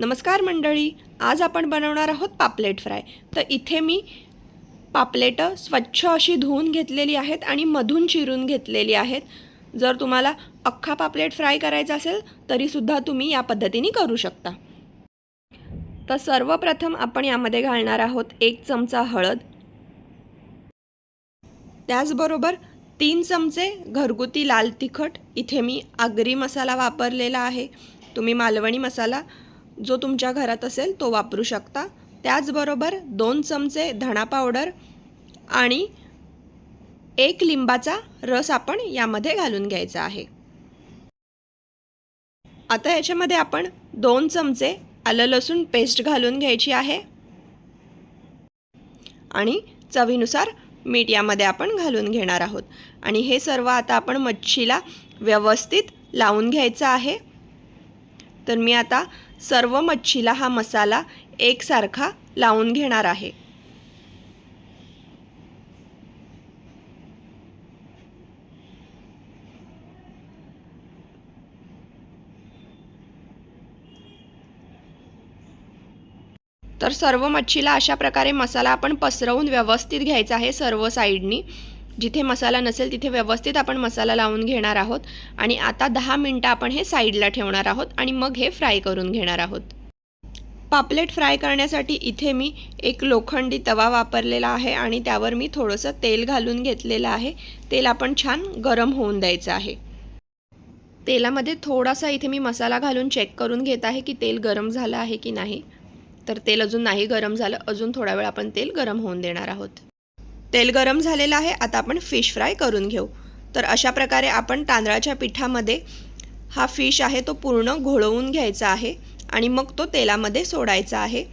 नमस्कार मंडळी आज आपण बनवणार आहोत पापलेट फ्राय. तर इथे मी पापलेटं स्वच्छ अशी धुवून घेतलेली आहेत आणि मधून चिरून घेतलेली आहेत. जर तुम्हाला अख्खा पापलेट फ्राय करायचा असेल तरीसुद्धा तुम्ही या पद्धतीने करू शकता. तर सर्वप्रथम आपण यामध्ये घालणार आहोत एक चमचा हळद. त्याचबरोबर तीन चमचे घरगुती लाल तिखट. इथे मी आगरी मसाला वापरलेला आहे. तुम्ही मालवणी मसाला जो तुमच्या घरात असेल तो वापरू शकता. त्याचबरोबर दोन चमचे धणा पावडर आणि एक लिंबाचा रस आपण यामध्ये घालून घ्यायचा आहे. आता याच्यामध्ये आपण दोन चमचे आलं लसूण पेस्ट घालून घ्यायची आहे. आणि चवीनुसार मीठ यामध्ये आपण घालून घेणार आहोत. आणि हे सर्व आता आपण मच्छीला व्यवस्थित लावून घ्यायचं आहे. तर मी आता सर्व मच्छीला हा मसाला एकसारखा लावून घेणार आहे. तर सर्व मच्छीला अशा प्रकारे मसाला आपण पसरवून व्यवस्थित घ्यायचा आहे सर्व साईडनी. जिथे मसाला नसेल तिथे व्यवस्थित आपण मसाला लावून घेणार आहोत. आणि आता दहा मिनटं आपण हे साईडला ठेवणार आहोत आणि मग हे फ्राय करून घेणार आहोत. पापलेट फ्राय करण्यासाठी इथे मी एक लोखंडी तवा वापरलेला आहे आणि त्यावर मी थोडंसं तेल घालून घेतलेलं आहे. तेल आपण छान गरम होऊन द्यायचं आहे. तेलामध्ये थोडासा इथे मी मसाला घालून चेक करून घेत आहे की तेल गरम झालं आहे की नाही. तर तेल अजून नाही गरम झालं. अजून थोडा वेळ आपण तेल गरम होऊन देणार आहोत. तेल गरम झालेलं आहे आता आपण फिश फ्राय करून घेऊ. तर अशा प्रकारे आपण तांदळाच्या पिठामध्ये हा फिश आहे तो पूर्ण घोळवून घ्यायचा आहे आणि मग तो तेलामध्ये सोडायचा आहे.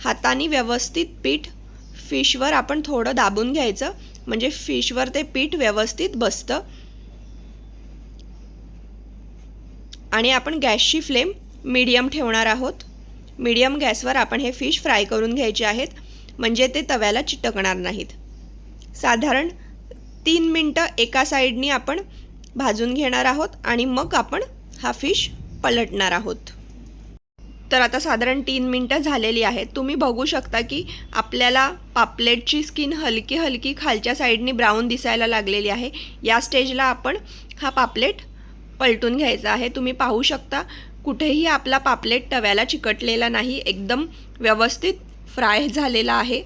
हाताने व्यवस्थित पीठ फिशवर आपण थोडं दाबून घ्यायचं म्हणजे फिशवर ते पीठ व्यवस्थित बसतं. आणि आपण गॅसची फ्लेम मीडियम ठेवणार आहोत. मीडियम गॅसवर आपण हे फिश फ्राय करून घ्यायचे आहेत म्हणजे ते तव्याला चिटकणार नाहीत. साधारण तीन मिनटं एका साईडनी आपण भाजून घेणार आहोत आणि मग आपण हा फिश पलटणार आहोत. तर आता साधारण तीन मिनटं झालेली आहेत. तुम्ही बघू शकता की आपल्याला पापलेटची स्किन हलकी हलकी खालच्या साईडनी ब्राऊन दिसायला लागलेली आहे. या स्टेजला आपण हा पापलेट पलटून घ्यायचा आहे. तुम्ही पाहू शकता कुठेही आपला पापलेट तव्याला चिकटलेला नाही. एकदम व्यवस्थित फ्राय झालेला आहे.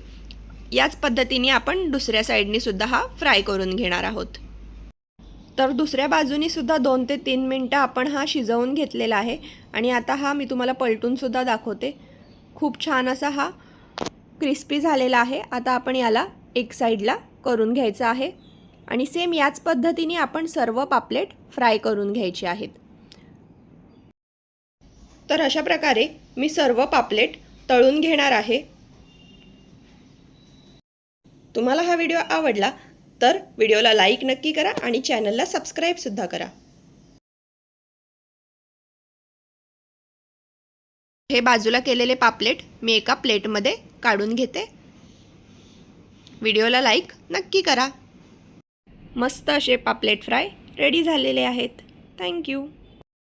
याच पद्धतीने आपण दुसऱ्या साईडनी सुद्धा हा फ्राय करून घेणार आहोत. तर दुसऱ्या बाजूनी सुद्धा दोन ते तीन मिनटं आपण हा शिजवून घेतलेला आहे आणि आता हा मी तुम्हाला पलटूनसुद्धा दाखवते. खूप छान असा हा क्रिस्पी झालेला आहे. आता आपण याला एक साईडला करून घ्यायचं आहे आणि सेम याच पद्धतीने आपण सर्व पापलेट फ्राय करून घ्यायचे आहेत. तर अशा प्रकारे मी सर्व पापलेट तळून घेणार आहे. तुम्हाला हा व्हिडिओ आवडला तर व्हिडिओला लाईक नक्की करा आणि चॅनलला सबस्क्राईबसुद्धा करा. हे बाजूला केलेले पापलेट मी एका प्लेटमध्ये काढून घेते. व्हिडिओला लाईक नक्की करा. मस्त असे पापलेट फ्राय रेडी झालेले आहेत. थँक्यू.